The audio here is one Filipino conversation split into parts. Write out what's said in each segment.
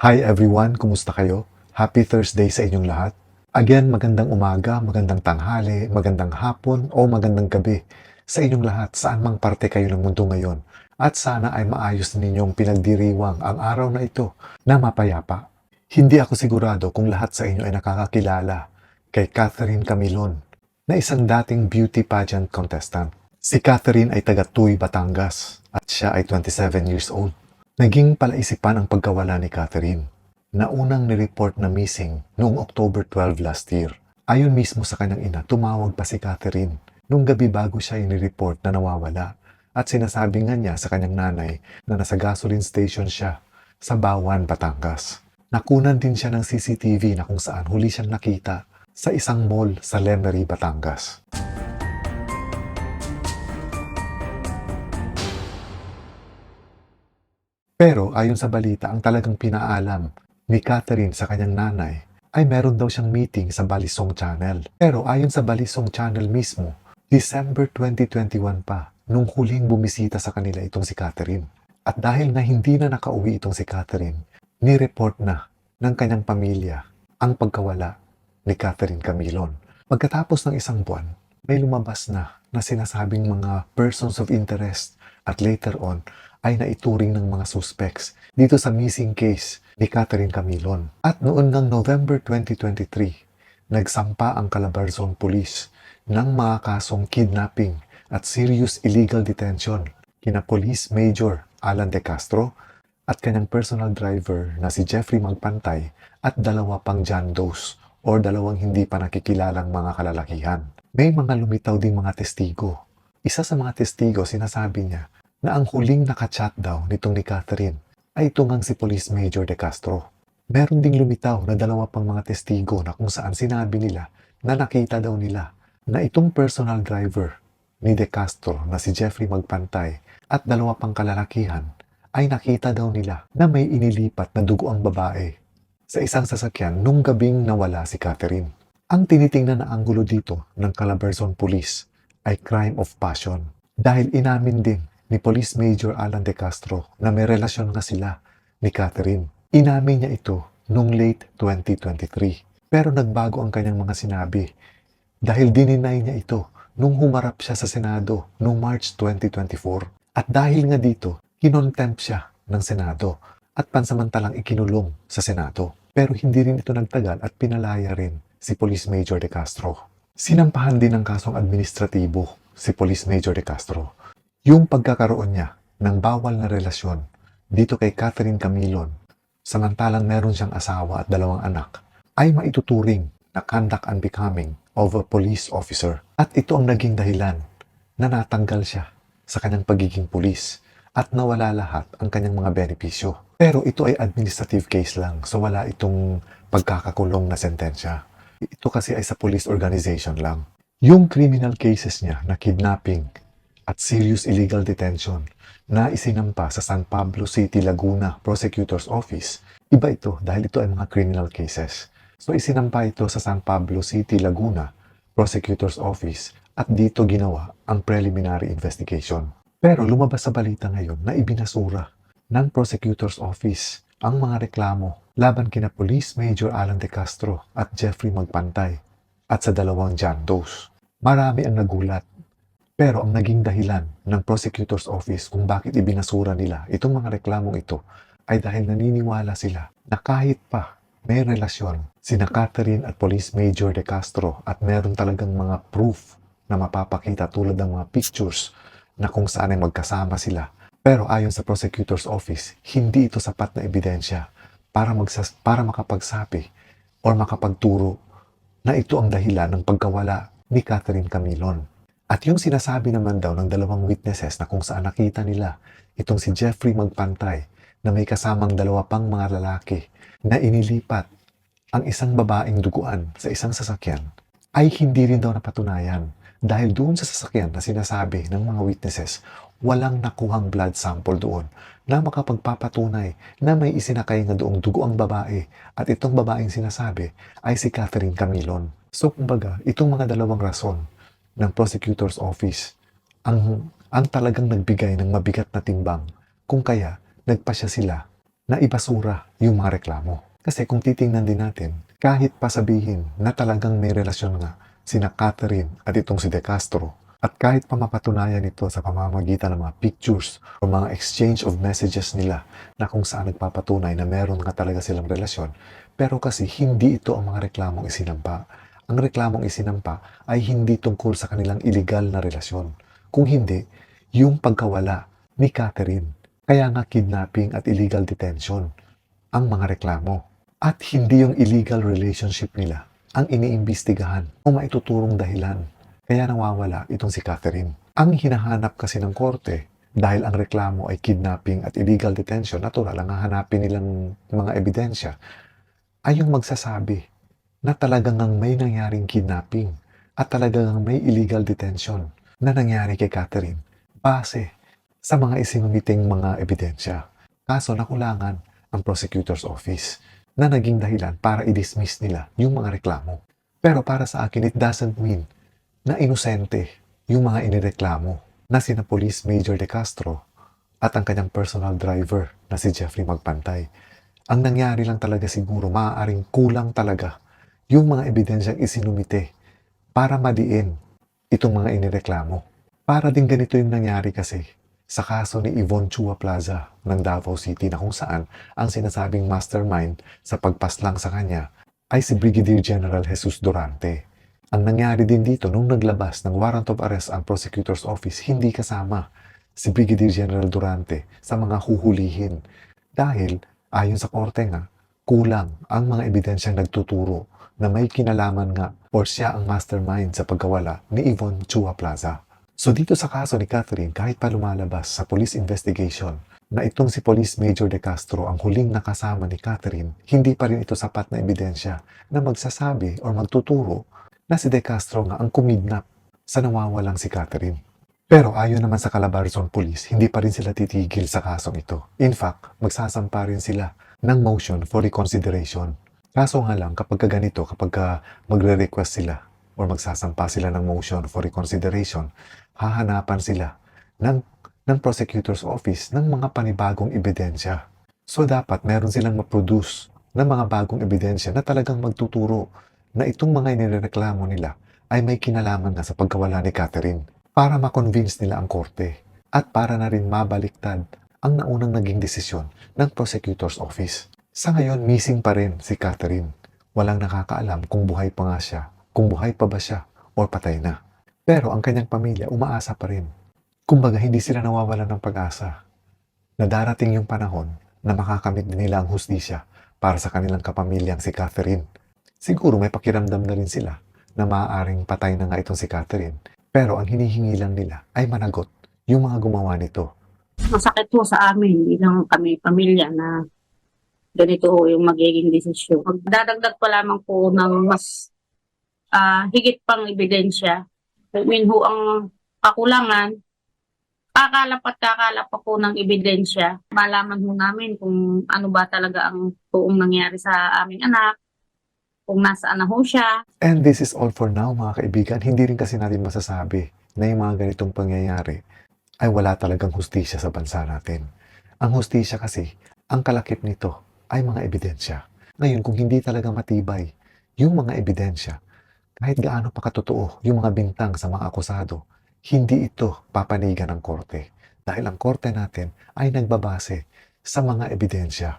Hi everyone, kumusta kayo? Happy Thursday sa inyong lahat. Again, magandang umaga, magandang tanghali, magandang hapon o magandang gabi sa inyong lahat saan mang parte kayo ng mundo ngayon. At sana ay maayos ninyong pinagdiriwang ang araw na ito na mapayapa. Hindi ako sigurado kung lahat sa inyo ay nakakakilala kay Catherine Camilon na isang dating beauty pageant contestant. Si Catherine ay taga Tuy, Batangas at siya ay 27 years old. Naging palaisipan ang pagkawala ni Catherine na unang nireport na missing noong October 12 last year. Ayon mismo sa kanyang ina, tumawag pa si Catherine nung gabi bago siya inireport na nawawala at sinasabi nga niya sa kanyang nanay na nasa gasoline station siya sa Bawan, Batangas. Nakunan din siya ng CCTV na kung saan huli siyang nakita sa isang mall sa Lemery, Batangas. Pero ayon sa balita, ang talagang pinaalam ni Catherine sa kanyang nanay ay meron daw siyang meeting sa Balisong Channel. Pero ayon sa Balisong Channel mismo, December 2021 pa nung huling bumisita sa kanila itong si Catherine. At dahil na hindi na nakauwi itong si Catherine, ni-report na ng kanyang pamilya ang pagkawala ni Catherine Camilon. Pagkatapos ng isang buwan, may lumabas na na sinasabing mga persons of interest at later on ay naituring ng mga suspects dito sa missing case ni Catherine Camilon. At noon ng November 2023, nagsampa ang Calabarzon Police ng mga kasong kidnapping at serious illegal detention kina Police Major Alan De Castro at kanyang personal driver na si Jeffrey Magpantay at dalawa pang John Does or dalawang hindi pa nakikilalang mga kalalakihan. May mga lumitaw ding mga testigo. Isa sa mga testigo sinasabi niya na ang huling nakachat daw nitong ni Catherine ay itong ang si Police Major De Castro. Meron ding lumitaw na dalawa pang mga testigo na kung saan sinabi nila na nakita daw nila na itong personal driver ni De Castro na si Jeffrey Magpantay at dalawa pang kalalakihan ay nakita daw nila na may inilipat na dugo ang babae sa isang sasakyan nung gabing nawala si Catherine. Ang tinitingnan na anggulo dito ng Calabarzon Police ay crime of passion dahil inamin din ni Police Major Alan De Castro na may relasyon nga sila ni Catherine. Inamin niya ito noong late 2023 pero nagbago ang kanyang mga sinabi dahil dininay niya ito nung humarap siya sa Senado noong March 2024. At dahil nga dito, kinontempt siya ng Senado at pansamantalang ikinulong sa Senado. Pero hindi rin ito nagtagal at pinalaya rin si Police Major De Castro. Sinampahan din ng kasong administratibo si Police Major De Castro. Yung pagkakaroon niya ng bawal na relasyon dito kay Catherine Camilon, samantalang meron siyang asawa at dalawang anak, ay maituturing na conduct unbecoming of a police officer. At ito ang naging dahilan na natanggal siya sa kanyang pagiging pulis at nawala lahat ang kanyang mga benepisyo. Pero ito ay administrative case lang, so wala itong pagkakakulong na sentensya. Ito kasi ay sa police organization lang. Yung criminal cases niya na kidnapping at serious illegal detention na isinampa sa San Pablo City, Laguna Prosecutor's Office, iba ito dahil ito ay mga criminal cases. So isinampa ito sa San Pablo City, Laguna Prosecutor's Office at dito ginawa ang preliminary investigation. Pero lumabas sa balita ngayon na ibinasura ng Prosecutor's Office ang mga reklamo laban kina Police Major Alan De Castro at Jeffrey Magpantay at sa dalawang John Does. Marami ang nagulat pero ang naging dahilan ng Prosecutor's Office kung bakit ibinasura nila itong mga reklamong ito ay dahil naniniwala sila na kahit pa may relasyon sina Catherine at Police Major De Castro at meron talagang mga proof na mapapakita tulad ng mga pictures na kung saan ay magkasama sila. Pero ayon sa Prosecutor's Office, hindi ito sapat na ebidensya para, magsas para makapagsabi or makapagturo na ito ang dahilan ng pagkawala ni Catherine Camilon. At yung sinasabi naman daw ng dalawang witnesses na kung saan nakita nila itong si Jeffrey Magpantay na may kasamang dalawa pang mga lalaki na inilipat ang isang babaeng duguan sa isang sasakyan ay hindi rin daw napatunayan dahil doon sa sasakyan na sinasabi ng mga witnesses, walang nakuhang blood sample doon na makapagpapatunay na may isinakay nga doong dugo ang babae at itong babaeng sinasabi ay si Catherine Camilon. So kumbaga, itong mga dalawang rason ng prosecutor's office ang, ang talagang nagbigay ng mabigat na timbang kung kaya nagpasya sila na ibasura yung mga reklamo. Kasi kung titingnan din natin, kahit pa sabihin na talagang may relasyon nga sina Catherine at itong si De Castro, at kahit pa mapatunayan ito sa pamamagitan ng mga pictures o mga exchange of messages nila na kung saan nagpapatunay na meron nga talaga silang relasyon, pero kasi hindi ito ang mga reklamong isinampa. Ang reklamong isinampa ay hindi tungkol sa kanilang illegal na relasyon. Kung hindi, yung pagkawala ni Catherine. Kaya nga kidnapping at illegal detention ang mga reklamo. At hindi yung illegal relationship nila ang iniimbestigahan o maituturong dahilan. Kaya nawawala itong si Catherine. Ang hinahanap kasi ng korte dahil ang reklamo ay kidnapping at illegal detention, natural ang hahanapin nilang mga ebidensya ay yung magsasabi na talagang ang may nangyaring kidnapping at talagang may illegal detention na nangyari kay Catherine base sa mga isinumiting mga ebidensya. Kaso nakulangan ang prosecutor's office na naging dahilan para i-dismiss nila yung mga reklamo. Pero para sa akin, it doesn't mean na inosente yung mga inireklamo na sina Police Major De Castro at ang kanyang personal driver na si Jeffrey Magpantay. Ang nangyari lang talaga siguro, maaaring kulang talaga yung mga ebidensyang isinumite para madiin itong mga inireklamo. Para din ganito yung nangyari kasi sa kaso ni Yvonne Chua Plaza ng Davao City na kung saan ang sinasabing mastermind sa pagpaslang sa kanya ay si Brigadier General Jesus Durante. Ang nangyari din dito nung naglabas ng warrant of arrest ang prosecutor's office, hindi kasama si Brigadier General Durante sa mga huhulihin. Dahil, ayon sa korte nga, kulang ang mga ebidensyang nagtuturo na may kinalaman nga or siya ang mastermind sa pagkawala ni Yvonne Chua Plaza. So dito sa kaso ni Catherine, kahit pa lumalabas sa police investigation na itong si Police Major De Castro ang huling nakasama ni Catherine, hindi pa rin ito sapat na ebidensya na magsasabi or magtuturo na si De Castro nga ang kumidnap sa nawawalang si Catherine. Pero ayon naman sa Calabarzon Police, hindi pa rin sila titigil sa kasong ito. In fact, magsasampa rin sila ng motion for reconsideration. Kaso nga lang, kapag ka ganito, kapag ka magre-request sila or magsasampa sila ng motion for reconsideration, hahanapan sila ng, ng prosecutor's office ng mga panibagong ebidensya. So dapat meron silang ma-produce ng mga bagong ebidensya na talagang magtuturo na itong mga inireklamo nila ay may kinalaman na sa pagkawala ni Catherine para ma-convince nila ang korte at para na rin mabaliktad ang naunang naging desisyon ng prosecutor's office. Sa ngayon, missing pa rin si Catherine. Walang nakakaalam kung buhay pa nga siya, kung buhay pa ba siya, or patay na. Pero ang kanyang pamilya umaasa pa rin. Kumbaga, hindi sila nawawalan ng pag-asa na darating yung panahon na makakamit nila ang hustisya para sa kanilang kapamilyang si Catherine. Siguro may pakiramdam na rin sila na maaaring patay na nga itong si Catherine. Pero ang hinihingi lang nila ay managot yung mga gumawa nito. masakit po sa amin bilang kami pamilya na ganito ho yung magiging desisyon. Magdadagdag pa lamang po ng mas ah, higit pang ebidensya. Mean ho, ang kakulangan, kakalap at kakalap po ng ebidensya. Malaman ho namin kung ano ba talaga ang tuong nangyari sa aming anak, kung nasaan na ho siya, And this is all for now mga kaibigan. Hindi rin kasi natin masasabi na yung mga ganitong pangyayari ay wala talagang hustisya sa bansa natin. Ang hustisya kasi, ang kalakip nito ay mga ebidensya. Ngayon, kung hindi talaga matibay yung mga ebidensya, kahit gaano pa katotoo yung mga bintang sa mga akusado, hindi ito papanigan ng korte. Dahil ang korte natin ay nagbabase sa mga ebidensya.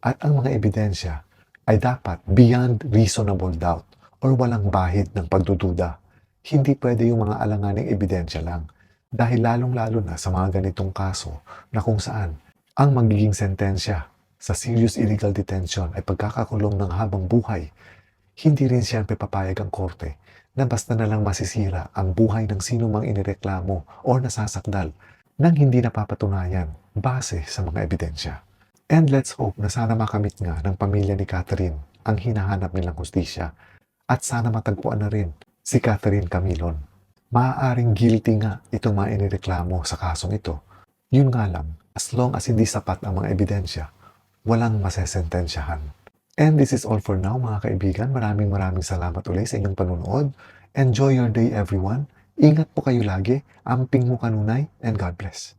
At ang mga ebidensya ay dapat beyond reasonable doubt or walang bahid ng pagdududa. Hindi pwede yung mga alanganing ebidensya lang. Dahil lalong-lalo na sa mga ganitong kaso na kung saan ang magiging sentensya sa serious illegal detention ay pagkakakulong ng habang buhay, hindi rin siyempre papayag ang korte na basta na lang masisira ang buhay ng sino mang inireklamo o nasasakdal nang hindi napapatunayan base sa mga ebidensya. And let's hope na sana makamit nga ng pamilya ni Catherine ang hinahanap nilang hustisya at sana matagpuan na rin si Catherine Camilon. Maaaring guilty nga itong mga inireklamo sa kasong ito. Yun nga lang, as long as hindi sapat ang mga ebidensya, walang masesentensyahan. And this is all for now mga kaibigan. Maraming maraming salamat ulit sa inyong panunood. Enjoy your day everyone. Ingat po kayo lagi. Amping mo kanunay and God bless.